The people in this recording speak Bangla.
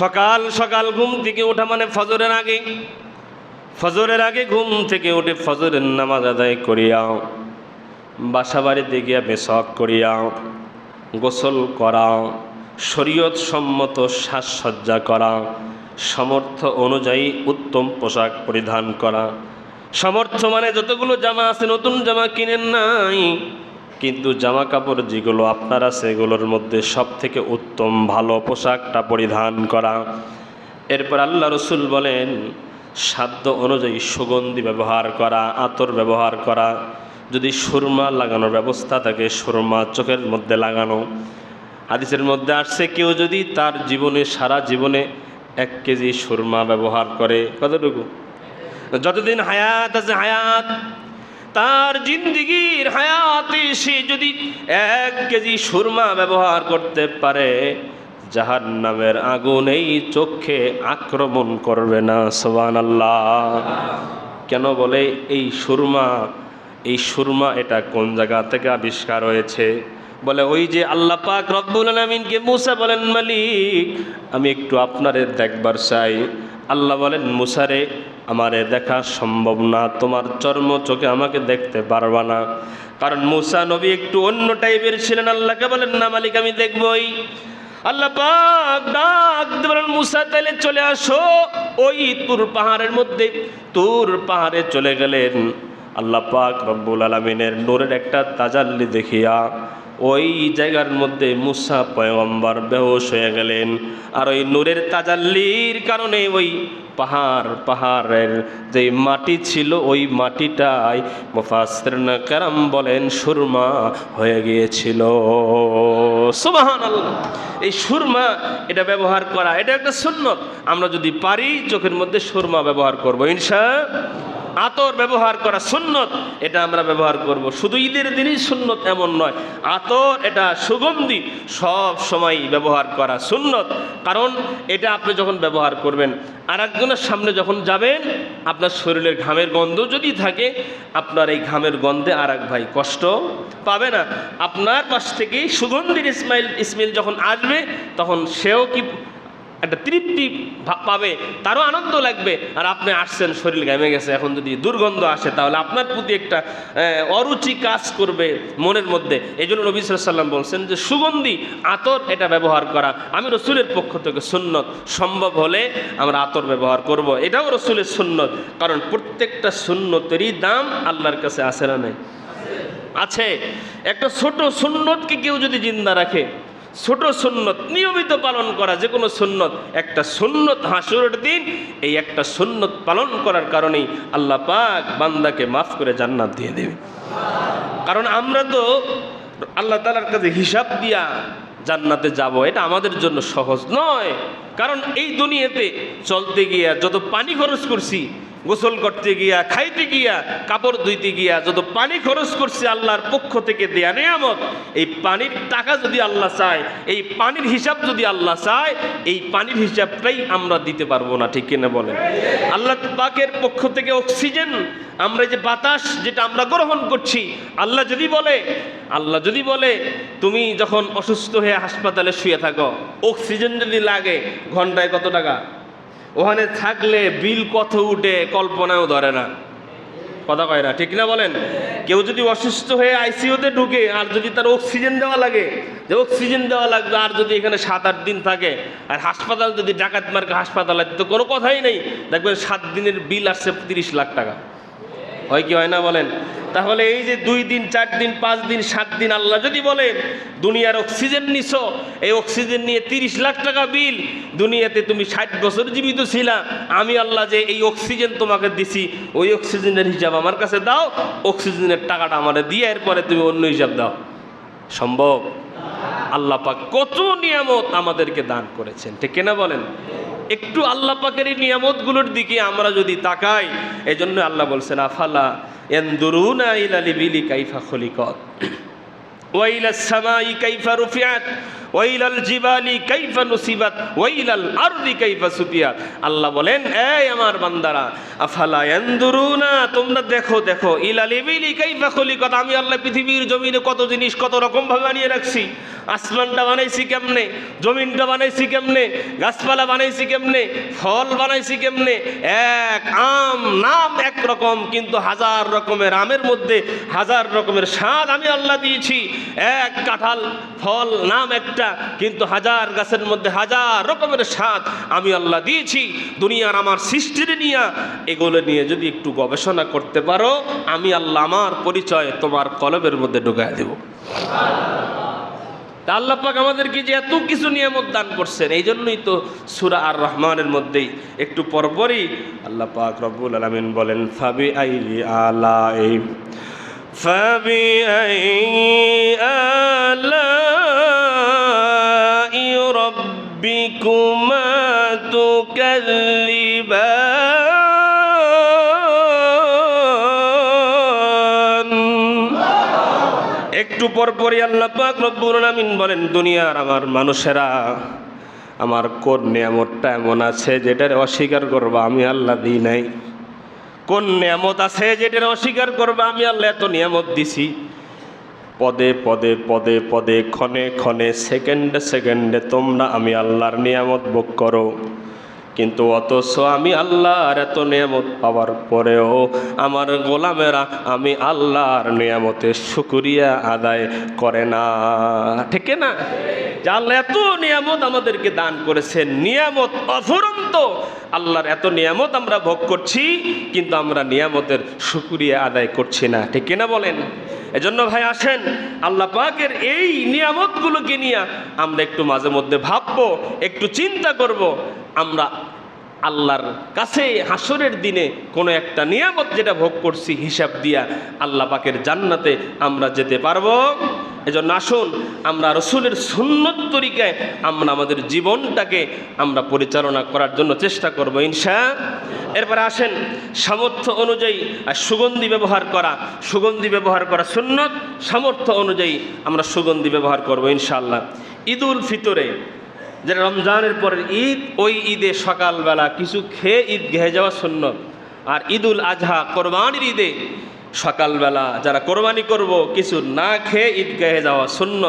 সকাল সকাল ঘুম থেকে ওঠা মানে ফজরের আগে। ফজরের আগে ঘুম থেকে উঠে ফজরের নামাজ আদায় করিয়াও বাসা বাড়িতে গিয়া বেশক করিয়াও, গোসল করাও শরীয়ত সম্মত সাজসজ্জা করা সমর্থ অনুযায়ী উত্তম পোশাক পরিধান করা। সমর্থ মানে যতগুলো জামা আছে, নতুন জামা কিনেন নাই। কিন্তু জামা কাপড় যেগুলো আপনার আছে এগুলোর মধ্যে সব থেকে উত্তম ভালো পোশাকটা পরিধান করা। এরপর আল্লাহ রসুল বলেন, সাধ্য অনুযায়ী সুগন্ধি ব্যবহার করা, আতর ব্যবহার করা, যদি সুরমা লাগানোর ব্যবস্থা থাকে, সুরমা চোখের মধ্যে লাগানো। হাদিসের মধ্যে আসছে, কেউ যদি তার জীবনে, সারা জীবনে এক কেজি সুরমা ব্যবহার করে, কতটুকু? যতদিন হায়াত আছে হায়াত তার জিন্দিগির হায়াতে সে যদি এক কেজি সুরমা ব্যবহার করতে পারে জাহান নামের আগুন এই চোখে আক্রমণ করবে না সোবান আল্লাহ কেন বলে এই সুরমা এই সুরমা এটা কোন জায়গা থেকে আবিষ্কার হয়েছে? বলে ওই যে আল্লাহ পাক রব্বুল আলমিনকে মুসা বলেন, মালিক, আমি একটু আপনারে দেখবার চাই। আল্লাহ বলেন, মুসারে, আমারে দেখা সম্ভব না। তোমার চর্ম চোখে আমাকে দেখতে পারবা না। কারণ মুসা নবী একটু অন্য টাইপের ছিলেন। আল্লাহকে বলেন, না মালিক, আমি দেখবই। আল্লাহ বলেন, মুসা, তাইলে চলে আসো। ওই তুর পাহাড়ের মধ্যে, তুর পাহাড়ে চলে গেলেন। আল্লাহ পাক রব্বুল আলমিনের নূরের একটা তাজাল্লি দেখিয়া ওই জায়গার মধ্যে মুসা পয়গম্বর বেহোশ হয়ে গেলেন। আর ওই নূরের তাজাল্লির কারণে ওই পাহাড়, পাহাড়ের যে মাটি ছিল, ওই মাটিটাই মুফাসসিরুন কেরাম বলেন সুরমা হয়ে গিয়েছিল। সুবাহান এই সুরমা এটা ব্যবহার করা, এটা একটা সুন্নত। আমরা যদি পারি, চোখের মধ্যে সুরমা ব্যবহার করব, ইনশা আতর ব্যবহার করা সুন্নত, এটা আমরা ব্যবহার করব। শুধু ঈদের দিনই সুন্নত এমন নয়, আতর এটা সুগন্ধি, সব সময় ব্যবহার করা সুন্নত। কারণ এটা আপনি যখন ব্যবহার করবেন আর একজনের সামনে যখন যাবেন, আপনার শরীরের ঘামের গন্ধ যদি থাকে, আপনার এই ঘামের গন্ধে আর এক ভাই কষ্ট পাবে না। আপনার পাশ থেকেই সুগন্ধির ইসমাইল ইসমাইল যখন আসবে, তখন সেও কি একটা তৃপ্তি পাবে, তারও আনন্দ লাগবে। আর আপনি আসছেন, শরীর ঘেমে গেছে, এখন যদি দুর্গন্ধ আসে, তাহলে আপনার প্রতি একটা অরুচি কাজ করবে মনের মধ্যে। এই জন্য নবী সাল্লাম বলছেন যে, সুগন্ধি, আতর, এটা ব্যবহার করা। আমি রসুলের পক্ষ থেকে সুন্নত। সম্ভব হলে আমরা আতর ব্যবহার করব। এটাও রসুলের সুন্নত। কারণ প্রত্যেকটা সুন্নতেরই দাম আল্লাহর কাছে আসে না নাই? আছে। একটা ছোট সুন্নতকে কেউ যদি জিন্দা রাখে ছোট সুন্নত, নিয়মিত পালন করা যে কোনো সুন্নত, একটা সুন্নত হাসুরের দিন, এই একটা সুন্নত পালন করার কারণেই আল্লাহ পাক বান্দাকে মাফ করে জান্নাত দিয়ে দেবে। কারণ আমরা তো আল্লাহ তালার কাছে হিসাব দিয়া জান্নাতে যাব, এটা আমাদের জন্য সহজ নয়। কারণ এই দুনিয়াতে চলতে গিয়া যত পানি খরচ করছি গোসল করতে গিয়া, খাইতে গিয়া, কাপড় ধুইতে গিয়া, যত পানি খরচ করছি আল্লাহর পক্ষ থেকে দেয়া নিয়ামত, এই পানির টাকা যদি আল্লাহ চায়, এই পানির হিসাব যদি আল্লাহ চায়, এই পানির হিসাবটাই আমরা দিতে পারব না, ঠিক কিনা বলেন? আল্লাহ পাকের পক্ষ থেকে অক্সিজেন, আমরা যে বাতাস যেটা আমরা গ্রহণ করছি, আল্লাহ যদি বলে, আল্লাহ যদি বলে, তুমি যখন অসুস্থ হয়ে হাসপাতালে শুয়ে থাকো, অক্সিজেন যদি লাগে, ঘন্টায় কত টাকা? ওখানে থাকলে বিল কত উঠে কল্পনাও ধরে না। কথা কয় না, ঠিক না বলেন? কেউ যদি অসুস্থ হয়ে আইসিউতে ঢুকে আর যদি তার অক্সিজেন দেওয়া লাগে, যে অক্সিজেন দেওয়া লাগবে আর যদি এখানে সাত আট দিন থাকে, আর হাসপাতাল যদি ডাকাত মার্কে হাসপাতাল আছে, তো কোনো কথাই নেই। দেখবেন সাত দিনের বিল আসছে তিরিশ লাখ টাকা। হয় কি হয় না বলেন? তাহলে এই যে দুই দিন, চার দিন, পাঁচ দিন, সাত দিন আল্লাহ যদি বলেন দুনিয়ার অক্সিজেন নিছো, এই অক্সিজেন নিয়ে তিরিশ লাখ টাকা বিল দুনিয়াতে তুমি ষাট বছর জীবিত ছিলা, আমি আল্লাহ যে এই অক্সিজেন তোমাকে দিছি, ওই অক্সিজেনের হিসাব আমার কাছে দাও অক্সিজেনের টাকাটা আমাদের দিয়ে এরপরে তুমি অন্য হিসাব দাও। সম্ভব? আল্লাহ কত নিয়ামত আমাদেরকে দান করেছেন, ঠিক কিনা বলেন? একটু আল্লাহ পাকের এই নিয়ামতগুলোর দিকে আমরা যদি তাকাই, এজন্য আল্লাহ বলছেন, আফালা এন্দুরুনা ইলালি বিলি কাইফা খলিকত? ওয়াইলা সামাই কাইফা রুফিয়াত ওয়াইলাল জিবালি কাইফা নুসিবাত? ওয়াইলাল আরদি কাইফা সুতিয়াত আল্লাহ বলেন, এই আমার বান্দারা, আফালা ইয়ানদুরুনা তোমরা দেখো দেখো ইলাল ইবিলি কাইফা খলিকত? আমি আল্লাহ পৃথিবীর জমিনে কত জিনিস কত রকম ভাবে বানিয়ে রাখছি। আসমানটা বানাইছি কেমনে? জমিনটা বানাইছি কেমনে? গাছপালা বানাইছি কেমনে? ফল বানাইছি কেমনে? এক আম, নাম এক রকম, কিন্তু হাজার রকমের আমের মধ্যে হাজার রকমের স্বাদ আমি আল্লাহ দিয়েছি। এক কাঁঠাল, ফল, নাম একটা, কিন্তু হাজার গাছের মধ্যে হাজার রকমের স্বাদ আমি আল্লাহ দিয়েছি। দুনিয়ার আমার সৃষ্টির নিয়ে, এগুলো নিয়ে যদি একটু গবেষণা করতে পারো, আমি আল্লাহ আমার পরিচয় তোমার কলবের মধ্যে ঢুকায় দেব। তা আল্লাহ পাক আমাদেরকে যে এত কিছু নিয়ামত দান করছেন এই জন্যই তো সুরা আর রহমানের মধ্যেই একটু পরপরই আল্লাহ পাক রব্বুল আলমিন বলেন ফাবি আই আলা এই ফাবি আই আলা ربكما تكذبان একটু পর পরই আল্লাহ পাক রব্বুল আলামিন বলেন, দুনিয়ার আমার মানুষেরা, আমার কোন নিয়ামতটা এমন আছে যেটার অস্বীকার করবা আমি আল্লাহ দিই নাই? কোন নিয়ামত আছে যেটার অস্বীকার করবা আমি আল্লাহ এত নিয়ামত দিছি? পদে পদে পদে পদে, ক্ষণে ক্ষণে, সেকেন্ডে সেকেন্ডে তোমরা আমি আল্লাহর নিয়ামত ভোগ করো। কিন্তু অথচ আমি আল্লাহর এত নিয়ামত পাওয়ার পরেও আমার গোলামেরা আমি আল্লাহর নিয়ামতের শুকুরিয়া আদায় করে না। ঠিক না? যে আল্লাহ এত নিয়ামত আমাদেরকে দান করেছেন নিয়ামত অফুরন্ত। আল্লাহর এত নিয়ামত আমরা ভোগ করছি, কিন্তু আমরা নিয়ামতের শুকুরিয়া আদায় করছি না। ঠিক না বলেন? এজন্য ভাই আসেন, আল্লাহ পাকের এই নিয়ামতগুলোকে নিয়ে আমরা একটু মাঝে মধ্যে ভাববো, একটু চিন্তা করব। আমরা আল্লাহর কাছে হাসরের দিনে কোনো একটা নিয়ামত যেটা ভোগ করছি হিসাব দিয়া আল্লাহ পাকের জান্নাতে আমরা যেতে পারব। এজন্য আসুন, আমরা রসুলের সুন্নত তরিকায় আমরা আমাদের জীবনটাকে আমরা পরিচালনা করার জন্য চেষ্টা করব ইনশা। এরপরে আসেন, সামর্থ্য অনুযায়ী আর সুগন্ধি ব্যবহার করা, সুগন্ধি ব্যবহার করা সুন্নত, সামর্থ্য অনুযায়ী আমরা সুগন্ধি ব্যবহার করব ইনশাআল্লাহ। ঈদুল ফিতরে যেটা রমজানের পরের ঈদ, ওই ঈদে সকালবেলা কিছু খেয়ে ঈদ ঘেয়ে যাওয়া শূন্য আর ঈদুল আজহা কোরবানির ঈদে সকালবেলা যারা কোরবানি করব, কিছু না খেয়ে ঈদ ঘেয়ে যাওয়া শূন্য